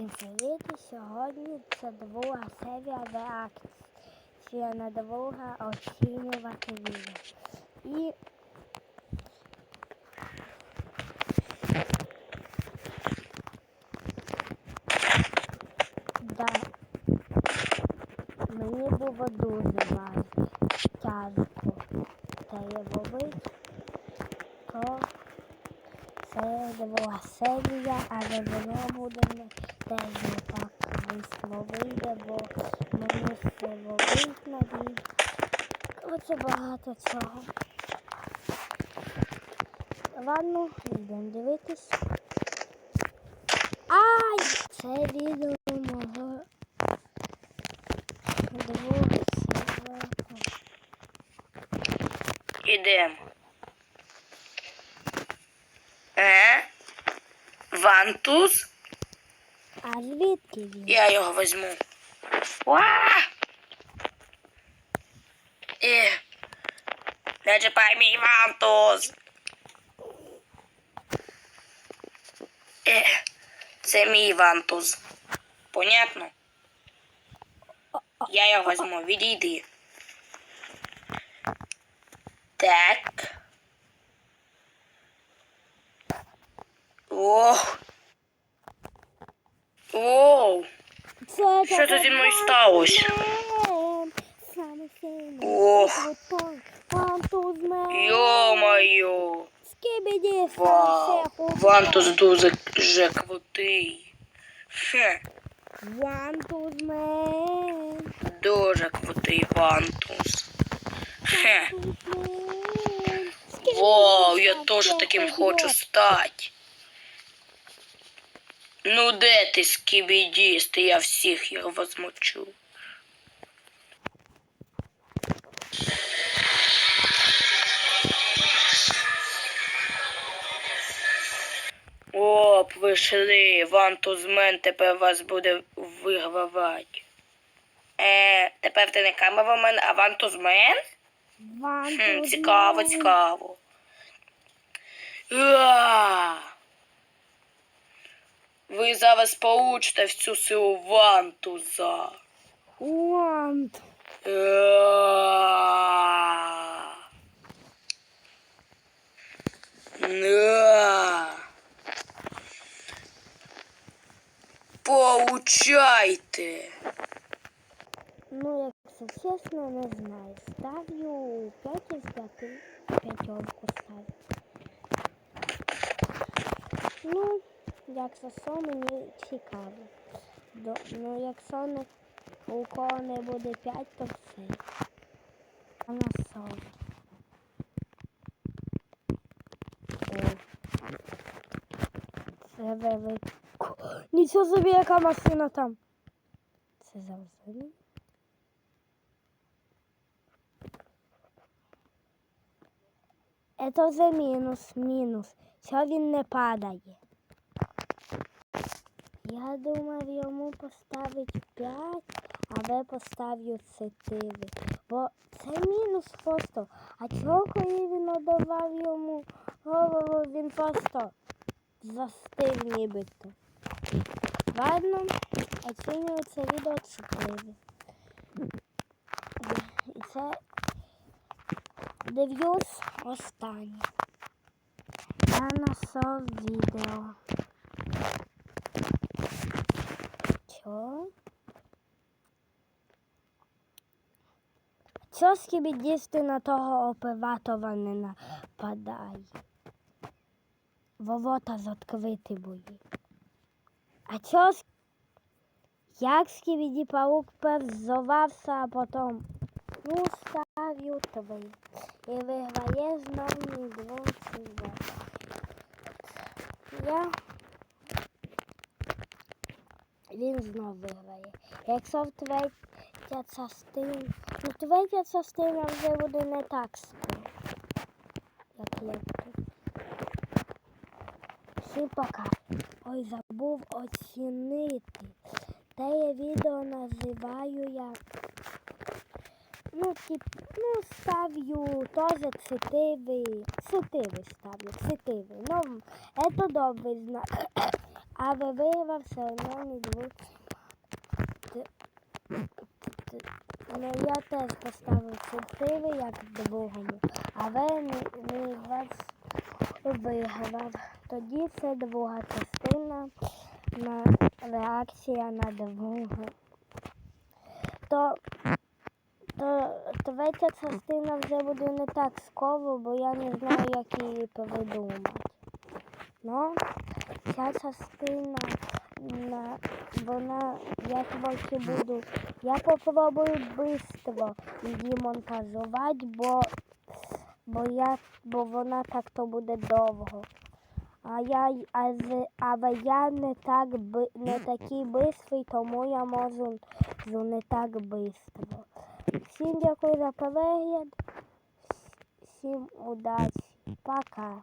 Всім привіт! Сьогодні це друга серія реакція на друга оцінювати відео. І да, мені було дуже важко, тяжко це ловити, то це друга серія, але воно буде не теж не так швидко вийде, бо мені ловить на. Оце багато цього. Ладно, йдемо дивитись. Ай! Це відео мого друга сервака. Ідемо. Е? Вантуз? А звідки він? Я його візьму. Е. Не чіпай мій вантуз. Е. Це мій вантуз. Понятно? Я його візьму. Відійди. Так. Ох. Оу. Це Що це зі мною сталося? Ох. Йо-моє. Вау. Вантус дуже вже крутий. Хе. Вантузмен. Дуже крутий вантус. Хе. Вау, я теж таким хочу стати. Ну де ти, скібідіст? Я всіх їх возмочу. О, прийшли. Вантузмен тепер вас буде вигравати. Е, тепер ти не камерамен, а вантузмен? Хм, цікаво, цікаво. Уа! Ви зараз получите всю силу вантуза. Вант. Уа! На! Получайте! Ну, якщо чесно, не знаю. Ставлю 5 із 5. П'ятерку ставлю. Ну, якщо що, мені цікаво. До, ну, якщо не, у кого не буде 5, то все. А на сон. Це велико. Нічого собі, яка машина там. Це завжди. Это вже мінус, мінус. Що він не падає? Я думав йому поставити 5, а ви поставлю 4. Бо це мінус просто. А чого коли він надавав йому голову, він просто застив нібито. Ладно, оцінюю це відео 4. І це Дев'юс останнє. Я насов відео. Чо скібідісти на того оператора не нападає? Ворота закрити бої. А чо як скібіді паук перзовався, а потім ну ставлю три. І виграє мій друг Я він знов виграє. Якщо в третя частина, ну третя частина вже буде не так скоро, як легко. Всім пока. Ой, забув оцінити. Те я відео називаю я. Ну, тип, ну, ставлю тоже цитиви. Цитиви ставлю, цитиви. Ну, это добрий знак. Але виграв все одно не. Ну, я теж поставив чотири, як другому, але не, не вас виграв. Тоді це друга частина на реакція на другу. То, то третя частина вже буде не так скоро, бо я не знаю, як її придумати. Ну, ця частина, на, вона, я трохи буду, я попробую швидко її монтажувати, бо, бо, я, бо вона так то буде довго. А я, а, але я не так не такий бистрий, тому я можу не так швидко. Всім дякую за перегляд. Всім удачі. Пока.